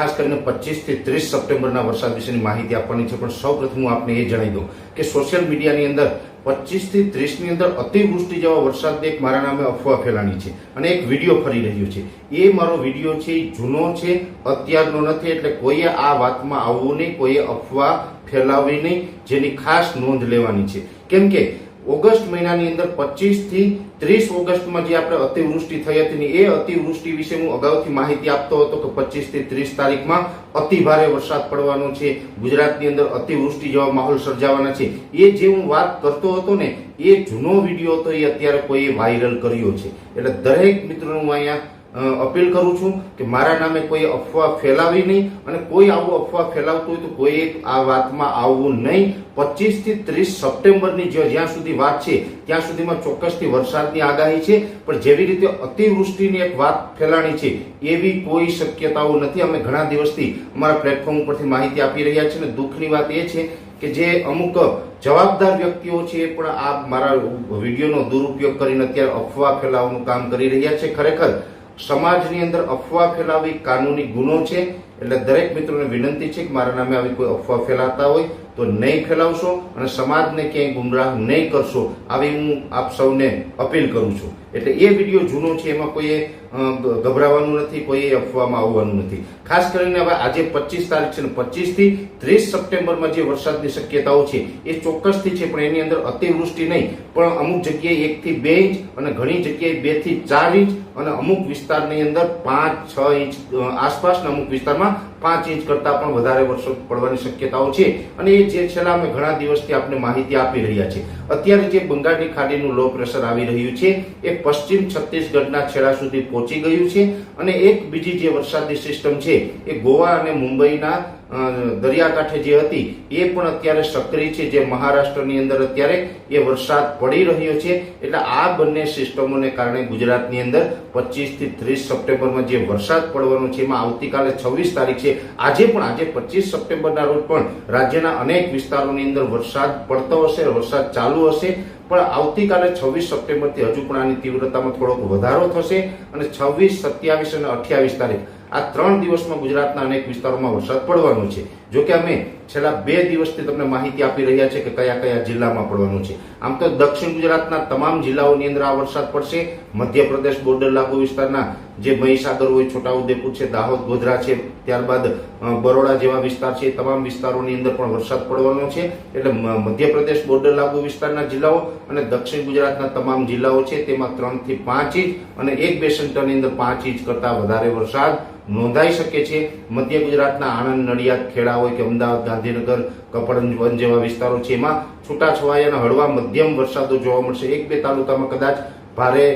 ખાસ કરીને પચીસથી ત્રીસ સપ્ટેમ્બરના વરસાદ વિશેની માહિતી આપવાની છે. પણ સૌ પ્રથમ હું આપને એ જણાવી દઉં કે સોશિયલ મીડિયાની અંદર પચીસથી ત્રીસની અંદર અતિવૃષ્ટિ જેવા વરસાદની એક મારા નામે અફવા ફેલાણી છે અને એક વીડિયો ફરી રહ્યો છે. એ મારો વીડિયો છે, જૂનો છે, અત્યારનો નથી એટલે કોઈએ આ વાતમાં આવવું નહીં, કોઈએ અફવા ફેલાવવી નહીં, જેની ખાસ નોંધ લેવાની છે. કેમ કે ઓગસ્ટ મહિનાની અંદર પચીસથી ત્રીસ ઓગસ્ટમાં જે આપણે અતિવૃષ્ટિ થઈ હતી એ અતિવૃષ્ટિ વિશે હું અગાઉથી માહિતી આપતો હતો કે પચીસથી ત્રીસ તારીખમાં અતિ ભારે વરસાદ પડવાનો છે. ગુજરાતની અંદર અતિવૃષ્ટિ જેવા માહોલ સર્જાવાના છે. એ જે હું વાત કરતો હતો ને, એ જૂનો વીડિયો હતો એ અત્યારે કોઈએ વાયરલ કર્યો છે. એટલે દરેક મિત્રોનું અહીંયા અપીલ કરું છું કે મારા નામે કોઈ અફવા ફેલાવી નહીં અને કોઈ આવું અફવા ફેલાવતું હોય તો કોઈ આ વાતમાં આવવું નહીં. પચીસથી ત્રીસ સપ્ટેમ્બરની જ્યાં સુધી વાત છે, ત્યાં સુધીમાં ચોક્કસથી વરસાદની આગાહી છે. પણ જેવી રીતે અતિવૃષ્ટિની એક વાત ફેલાણી છે, એવી કોઈ શક્યતાઓ નથી. અમે ઘણા દિવસથી અમારા પ્લેટફોર્મ ઉપરથી માહિતી આપી રહ્યા છીએ અને દુઃખની વાત એ છે કે જે અમુક જવાબદાર વ્યક્તિઓ છે એ પણ આ મારા વિડીયોનો દુરુપયોગ કરીને અત્યારે અફવા ફેલાવવાનું કામ કરી રહ્યા છે. ખરેખર સમાજની અંદર અફવા ફેલાવી કાનૂની ગુનો છે. એટલે દરેક મિત્રોને વિનંતી છે કે મારા નામે આવી કોઈ અફવા ફેલાતા હોય તો નહીં ફેલાવશો અને સમાજને ક્યાંય ગુમરાહ નહીં કરશો, આવી હું આપ સૌને અપીલ કરું છું. એટલે એ વીડિયો જૂનો છે, એમાં કોઈએ ગભરાવાનું નથી, કોઈએ અફવામાં આવવાનું નથી. ખાસ કરીને હવે આજે પચીસ તારીખ છે ને પચીસ ત્રીસ સપ્ટેમ્બરમાં જે વરસાદની શક્યતાઓ છે, એ ચોક્કસથી છે, પણ એની અંદર અતિવૃષ્ટિ નહીં. પણ અમુક જગ્યાએ એકથી બે ઇંચ અને ઘણી જગ્યાએ બેથી ચાર ઇંચ અને અમુક વિસ્તારની અંદર પાંચ, છ ઇંચ આસપાસના અમુક વિસ્તારમાં પાંચ ઇંચ કરતાં પણ વધારે વરસાદ પડવાની શક્યતાઓ છે. અને એ જે છેલ્લા અમે ઘણા દિવસથી આપને માહિતી આપી રહ્યા છે અત્યારે જે બંગાળની ખાડીનું લો પ્રેશર આવી રહ્યું છે, એ પશ્ચિમ છત્તીસગઢના છેડા સુધી પહોંચી ગયું છે અને એક બીજી જે વરસાદની સિસ્ટમ છે, એ ગોવા અને મુંબઈના દરિયાકાંઠે જે હતી, એ પણ અત્યારે સક્રિય છે. જે મહારાષ્ટ્રની અંદર અત્યારે એ વરસાદ પડી રહ્યો છે. એટલે આ બંને સિસ્ટમોને કારણે ગુજરાતની અંદર પચીસથી ત્રીસ સપ્ટેમ્બરમાં જે વરસાદ પડવાનો છે, એમાં આવતીકાલે છવ્વીસ તારીખ છે. આજે પણ, આજે પચીસ સપ્ટેમ્બરના રોજ પણ રાજ્યના અનેક વિસ્તારોની અંદર વરસાદ પડતો હશે, વરસાદ ચાલુ હશે. પણ આવતીકાલે છવ્વીસ સપ્ટેમ્બરથી હજુ પણ આની તીવ્રતામાં થોડોક વધારો થશે અને છવ્વીસ સત્યાવીસ અને અઠ્યાવીસ તારીખ આ ત્રણ દિવસમાં ગુજરાતના અનેક વિસ્તારોમાં વરસાદ પડવાનો છે. જો કે અમે છેલ્લા બે દિવસથી તમને માહિતી આપી રહ્યા છે કે કયા કયા જિલ્લામાં પડવાનું છે. આમ તો દક્ષિણ ગુજરાતના તમામ જિલ્લાઓની અંદર આ વરસાદ પડશે. મધ્યપ્રદેશ બોર્ડર લાગુ વિસ્તારના જે મહીસાગર હોય, છોટાઉદેપુર છે, દાહોદ, ગોધરા છે, ત્યારબાદ બરોડા જેવા વિસ્તાર છે તમામ વિસ્તારોની અંદર પણ વરસાદ પડવાનો છે. એટલે મધ્યપ્રદેશ બોર્ડર લાગુ વિસ્તારના જિલ્લાઓ અને દક્ષિણ ગુજરાતના તમામ જિલ્લાઓ છે, તેમાં ત્રણથી પાંચ ઇંચ અને એક બે સેન્ટરની અંદર પાંચ ઇંચ કરતા વધારે વરસાદ નોંધાઈ શકે છે. મધ્ય ગુજરાતના આણંદ, નડિયાદ ખેડા હોય કે અમદાવાદ, ગાંધીનગર કપડવંજ જેવા વિસ્તારો છે, એમાં છૂટાછવાયા અને હળવા મધ્યમ વરસાદો જોવા મળશે. એક બે તાલુકામાં કદાચ ભારે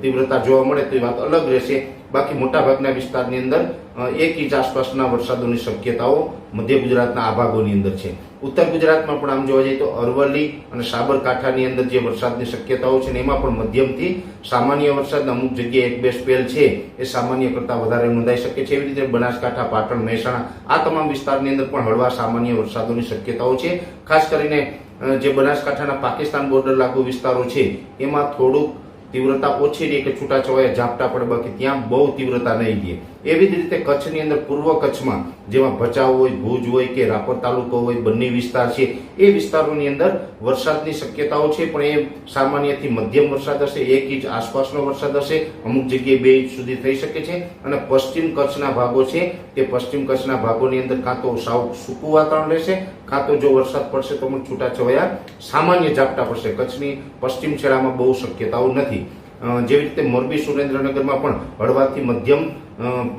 તીવ્રતા જોવા મળે તો એ વાત અલગ રહેશે. બાકી મોટાભાગના વિસ્તારની અંદર એક ઇંચ આસપાસના વરસાદોની શક્યતાઓ મધ્ય ગુજરાતના આ ભાગોની અંદર છે. ઉત્તર ગુજરાતમાં પણ આમ જોવા જઈએ તો અરવલ્લી અને સાબરકાંઠાની અંદર જે વરસાદની શક્યતાઓ છે ને એમાં પણ મધ્યમથી સામાન્ય વરસાદ, અમુક જગ્યાએ એક બે સ્પેલ છે, એ સામાન્ય કરતાં વધારે નોંધાઈ શકે છે. એવી રીતે બનાસકાંઠા, પાટણ, મહેસાણા, આ તમામ વિસ્તારની અંદર પણ હળવા સામાન્ય વરસાદોની શક્યતાઓ છે. ખાસ કરીને જે બનાસકાંઠાના પાકિસ્તાન બોર્ડર લાગુ વિસ્તારો છે, એમાં થોડુંક તીવ્રતા ઓછી રહી કે છૂટાછવાયા ઝાપટા પડે, બાકી ત્યાં બહુ તીવ્રતા નહીં ગઈ એવી જ રીતે કચ્છની અંદર પૂર્વ કચ્છમાં જેમાં ભચાઉ હોય, ભુજ હોય કે રાપર તાલુકો હોય, બંને વિસ્તાર છે, એ વિસ્તારોની અંદર વરસાદની શક્યતાઓ છે, પણ એ સામાન્યથી મધ્યમ વરસાદ હશે, એક ઇંચ આસપાસનો વરસાદ હશે, અમુક જગ્યાએ બે ઇંચ સુધી થઈ શકે છે, અને પશ્ચિમ કચ્છના ભાગો છે, તે પશ્ચિમ કચ્છના ભાગોની અંદર કાં તો સાવ સૂકું વાતાવરણ રહેશે, કાં તો જો વરસાદ પડશે તો પણ છૂટાછવાયા સામાન્ય ઝાપટા પડશે. કચ્છની પશ્ચિમ છેડામાં બહુ શક્યતાઓ નથી. જેવી રીતે મોરબી સુરેન્દ્રનગરમાં પણ હળવાથી મધ્યમ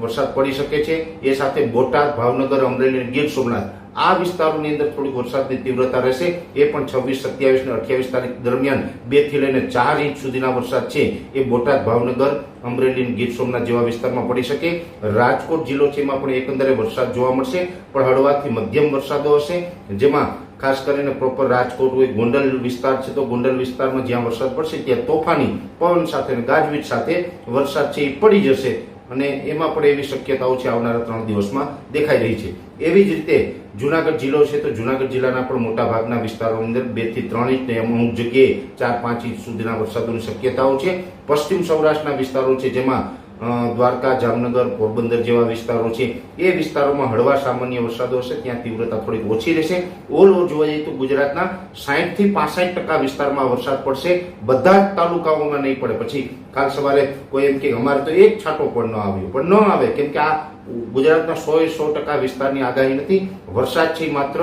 વરસાદ પડી શકે છે. એ સાથે બોટાદ, ભાવનગર, અમરેલી ગીર સોમનાથ આ વિસ્તારોની અંદર થોડીક વરસાદની તીવ્રતા રહેશે. એ પણ છવ્વીસ, સત્યાવીસ અને અઠ્યાવીસ તારીખ દરમિયાન બેથી લઈને ચાર ઇંચ સુધીના વરસાદ છે. એ બોટાદ, ભાવનગર, અમરેલી ગીર સોમનાથ જેવા વિસ્તારમાં પડી શકે. રાજકોટ જિલ્લો છે એમાં પણ એકંદરે વરસાદ જોવા મળશે, પણ હળવાથી મધ્યમ વરસાદો હશે. જેમાં ખાસ કરીને પ્રોપર રાજકોટ હોય, ગોંડલ વિસ્તાર છે તો ગોંડલ વિસ્તારમાં જ્યાં વરસાદ પડશે ત્યાં તોફાની, પવન સાથે ગાજવીજ સાથે વરસાદ છે એ પડી જશે અને એમાં પણ એવી શક્યતાઓ છે આવનારા ત્રણ દિવસમાં દેખાઈ રહી છે. એવી જ રીતે જુનાગઢ જિલ્લો છે તો જુનાગઢ જિલ્લાના પણ મોટા ભાગના વિસ્તારોની અંદર બેથી ત્રણ ઇંચ અમુક જગ્યાએ ચાર પાંચ ઇંચ સુધીના વરસાદોની શક્યતાઓ છે. પશ્ચિમ સૌરાષ્ટ્રના વિસ્તારો છે જેમાં દ્વારકા, જામનગર, પોરબંદર જેવા વિસ્તારો છે. એ વિસ્તારોમાં હળવા સામાન્ય વરસાદો હશે, ત્યાં તીવ્રતા થોડીક ઓછી રહેશે. ઓલ ઓવર જોવા જઈએ તો ગુજરાતના સાહીઠથી પાસઠ ટકા વિસ્તારમાં વરસાદ પડશે. બધા જ તાલુકાઓમાં નહીં પડે. પછી કાલ સવારે કોઈ એમ કે અમારે તો એક છાંટો પણ ન આવ્યો. પણ ન આવે. કેમ કે આ ગુજરાતના સો એ સો ટકા વિસ્તારની આગાહી નથી. વરસાદ છે માત્ર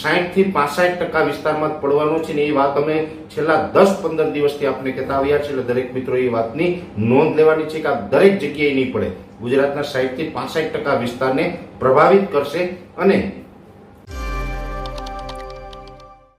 સાહીઠથી પાસઠ ટકા વિસ્તારમાં જ પડવાનો છે ને એ વાત અમે છેલ્લા દસ પંદર દિવસથી આપને કહેતા આવ્યા છે એટલે દરેક મિત્રો એ વાતની નોંધ લેવાની છે કે આ દરેક જગ્યાએ નહીં પડે. ગુજરાતના સાહીઠથી પાસઠ ટકા વિસ્તારને પ્રભાવિત કરશે અને